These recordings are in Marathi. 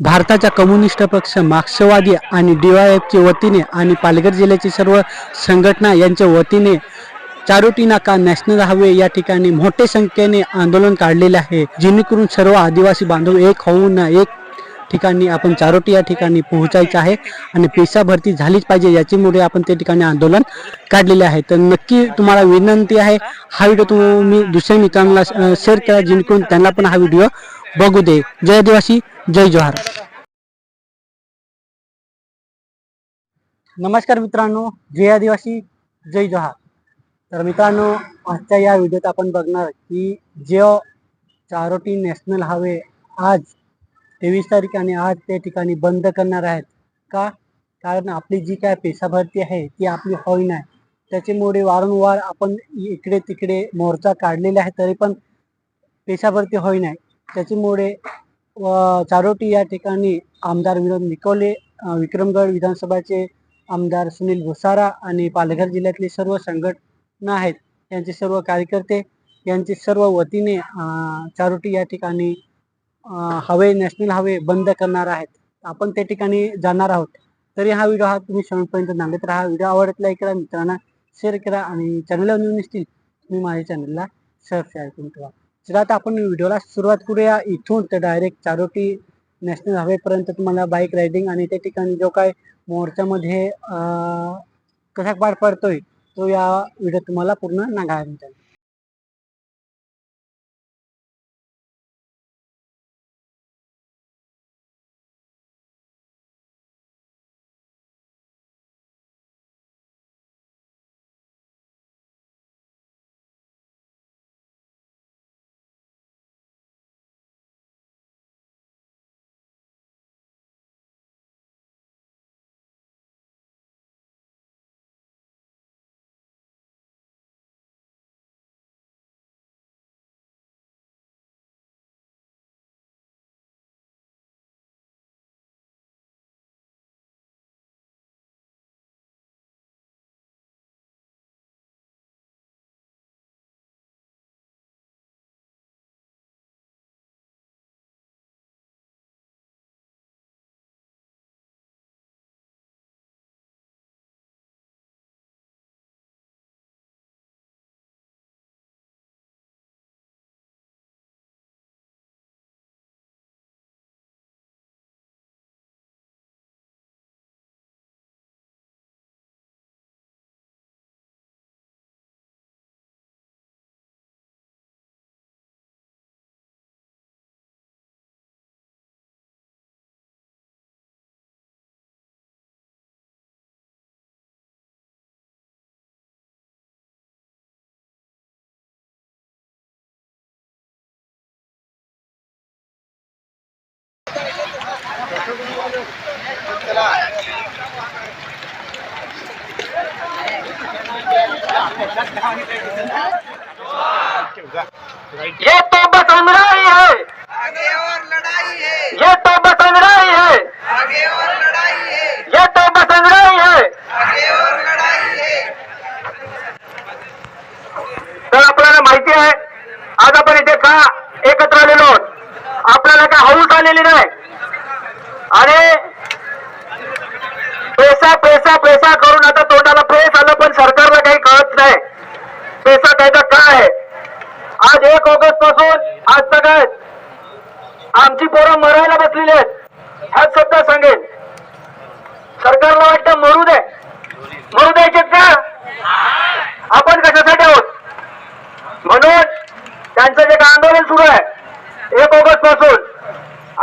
भारताच्या कम्युनिस्ट पक्ष मार्क्सवादी आणि डीवायएफच्या वतीने आणि पालघर जिल्ह्याची सर्व संघटना यांच्या वतीने चारोटी नाका नॅशनल हायवे या ठिकाणी मोठ्या संख्येने आंदोलन काढलेले आहे. जेणेकरून सर्व आदिवासी बांधव एक होऊन एक ठिकाणी आपण चारोटी या ठिकाणी पोहोचायचं आहे आणि पेशा भरती झालीच पाहिजे याच्यामुळे आपण त्या ठिकाणी आंदोलन काढलेले आहे. तर नक्की तुम्हाला विनंती आहे हा व्हिडिओ तुम्ही दुसऱ्या मित्रांना शेअर करा जेणेकरून त्यांना पण हा व्हिडिओ बघू दे. जय आदिवासी. जय जोहार. नमस्कार मित्रांनो जय आदिवासी जय जोहार. तर मित्रांनो आजच्या या व्हिडिओत आपण बघणार की जे चारोटी नॅशनल हायवे आज तेवीस तारीख आणि आज त्या ठिकाणी बंद करणार आहेत. का? कारण आपली जी काय पेशाभरती आहे ती आपली होई नाही. त्याच्यामुळे वारंवार आपण इकडे तिकडे मोर्चा काढलेले आहे तरी पण पेशाभरती होई नाही. त्याच्यामुळे व चारोटी या ठिकाणी आमदार विनोद निकोले विक्रमगड विधानसभाचे आमदार सुनील भुसारा आणि पालघर जिल्ह्यातले सर्व संघटना आहेत यांचे सर्व कार्यकर्ते यांचे सर्व वतीने चारोटी या ठिकाणी हवे नॅशनल हवे बंद करणार आहेत. आपण त्या ठिकाणी जाणार आहोत. तरी हा व्हिडिओ हा तुम्ही शेवटपर्यंत नांदत राहा. व्हिडिओ आवडत लाईक करा मित्रांना शेअर करा आणि चॅनलला नवीन असतील तुम्ही माझ्या चॅनलला सबस्क्राईब करून ठेवा. चला आता आपण व्हिडिओला सुरुवात करूया. इथून तर डायरेक्ट चारोटी नॅशनल हवेपर्यंत तुम्हाला बाईक रायडिंग आणि त्या ठिकाणी जो काय मोर्चामध्ये कसा पार पडतोय तो या व्हिडिओ तुम्हाला पूर्ण नागायला मिळेल ये तो बस अंगड़ाई है। आगे और लड़ाई है। ये तो बस अंगड़ाई है आगे और लड़ाई है ये तो बस अंगड़ाई है आगे और लड़ाई है तर आपल्याला माहिती आहे आज आपण इथे का एकत्र आलेलो आहोत आपल्याला काय हौस आलेली नाही आणि पैसा पैसा पैसा करून आता तोंडाला प्रेस आलं पण सरकारला काही कळत नाही पैसा कायदा काय आहे आज एक ऑगस्टपासून आज तक आमची पोरं मरायला बसलेली आहेत ह्याच शब्द सांगेन सरकारला वाटतं मरू दे. मरू द्यायचे का? आपण कशासाठी आहोत? म्हणून त्यांचं जे काय आंदोलन सुरू आहे एक ऑगस्टपासून.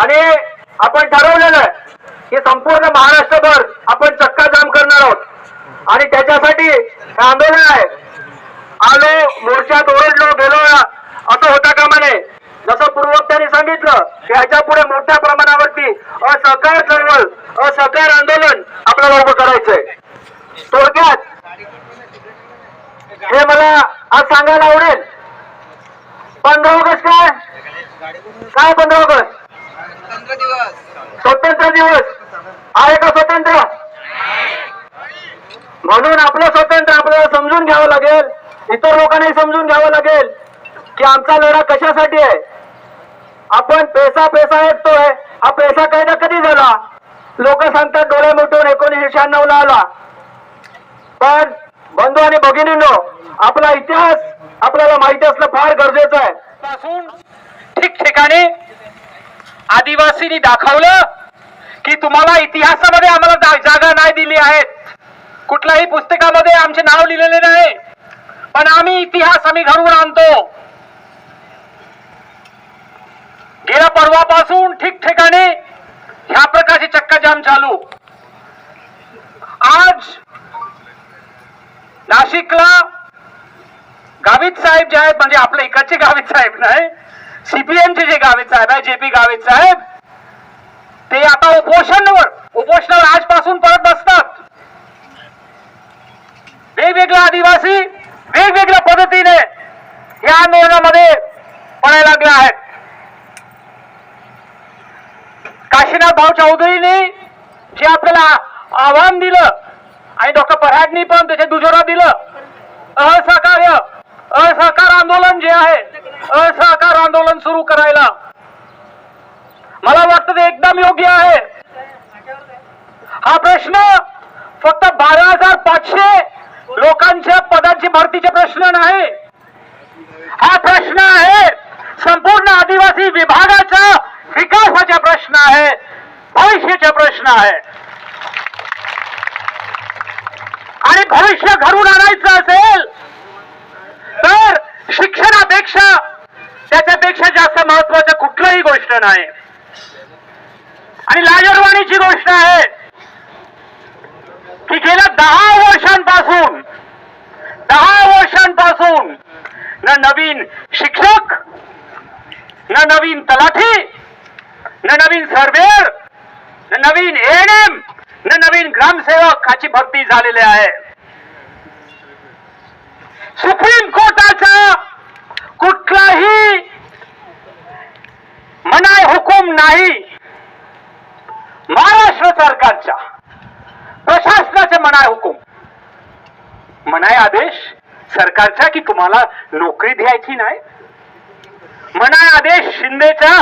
आणि आपण ठरवलेलं आहे की संपूर्ण महाराष्ट्रभर आपण चक्का जाम करणार आहोत. आणि त्याच्यासाठी आंदोलन आहे. आलो मोर्चात ओरडलो गेलो असं होता कामा नये. जसं सांगितलं की ह्याच्या पुढे मोठ्या प्रमाणावरती असहकार चळवळ असहकार आंदोलन आपल्याला उभं करायचंय. थोडक्यात हे मला आज सांगायला आवडेल. पंधरा ऑगस्ट काय? काय पंधरा ऑगस्ट? स्वतंत्र दिवस. आहे का स्वतंत्र? म्हणून आपलं स्वतंत्र आपल्याला समजून घ्यावं लागेल. इतर लोकांनाही समजून घ्यावं लागेल की आमचा लढा कशासाठी आहे? आपण पैसा पैसा ऐकतोय. हा पैसा पेसा कायदा कधी झाला? लोक सांगतात डोळे मिटून एकोणीसशे शहाण्णव ला आला. पण बंधू आणि भगिनींनो आपला इतिहास आपल्याला माहिती असणं फार गरजेचं आहे. पासून ठिकठिकाणी आदिवासींनी दाखवलं की तुम्हाला इतिहासामध्ये आम्हाला जागा नाही दिली आहेत. कुठल्याही पुस्तकामध्ये आमचे नाव लिहिलेले नाही. पण आम्ही इतिहास आम्ही घडवून आणतो गेल्या परवापासून ठिकठिकाणी ह्या प्रकारचे चक्काजाम चालू. आज नाशिकला गावित साहेब जे आहेत म्हणजे आपले इकडचे गावित साहेब नाही सीपीएमचे जे गावित साहेब आहे जे पी गावित साहेब ते आता उपोषणावर उपोषणावर आजपासून परत बसतात. वेगवेगळे आदिवासी वेगवेगळ्या पद्धतीने या आंदोलनामध्ये पडायला लागल्या आहेत. काशीनाथ भाऊ चौधरीने जे आपल्याला आव्हान दिलं आणि डॉक्टर पराडनी पण त्याच्या दुजोरा दिलं. असहकार्य असहकार आंदोलन जे आहे असहकार आंदोलन सुरू करायला. मला वाटतं ते एकदम योग्य आहे. हा प्रश्न फक्त बारा हजार पाचशे लोकांच्या पदांची भरतीचे प्रश्न नाही. हा प्रश्न आहे संपूर्ण आदिवासी विभागाचा विकासाचा प्रश्न आहे. महत्त्वाचा प्रश्न आहे. आणि भविष्य घडून आणायचं असेल तर शिक्षणापेक्षा त्याच्यापेक्षा जास्त महत्वाचं कुठलंही गोष्ट नाही. आणि लाजरवाणीची गोष्ट आहे की गेल्या दहा वर्षांपासून दहा वर्षांपासून न नवीन शिक्षक न नवीन तलाठी न नवीन सर्वेअर नवीन एएनएम न नवीन ग्रामसेवकाची भरती झालेली आहे. सुप्रीम कोर्टाचा कुठलाही मनाय हुकूम नाही. महाराष्ट्र सरकारच्या प्रशासनाचे मनाय हुकूम. मनाय आदेश सरकारचा की तुम्हाला नोकरी द्यायची नाही? मनाय आदेश शिंदेचा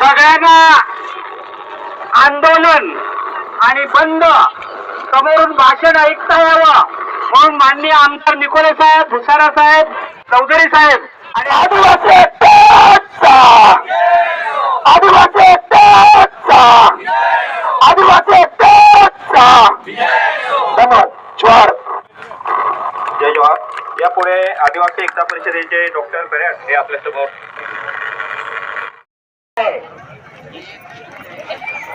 सगळ्यांना आंदोलन आणि बंद समोरून भाषण ऐकता यावं म्हणून माननीय आमदार निकोले साहेब भुसारा साहेब चौधरी साहेब आणि आदिवासी! आदिवासी! आदिवासी! धन्यवाद ज्वार जय जवाहर यापुढे आदिवासी एकता परिषदेचे डॉक्टर बेऱ्याट हे आपल्यासमोर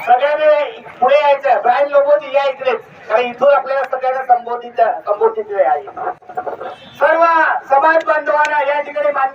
सगळ्यांनी पुढे यायचं ब्रायन लोगोजी या इकडे. कारण इथून आपल्याला सगळ्यांना संबोधित संबोधित आहे. सर्व समाज बांधवांना या ठिकाणी मान्य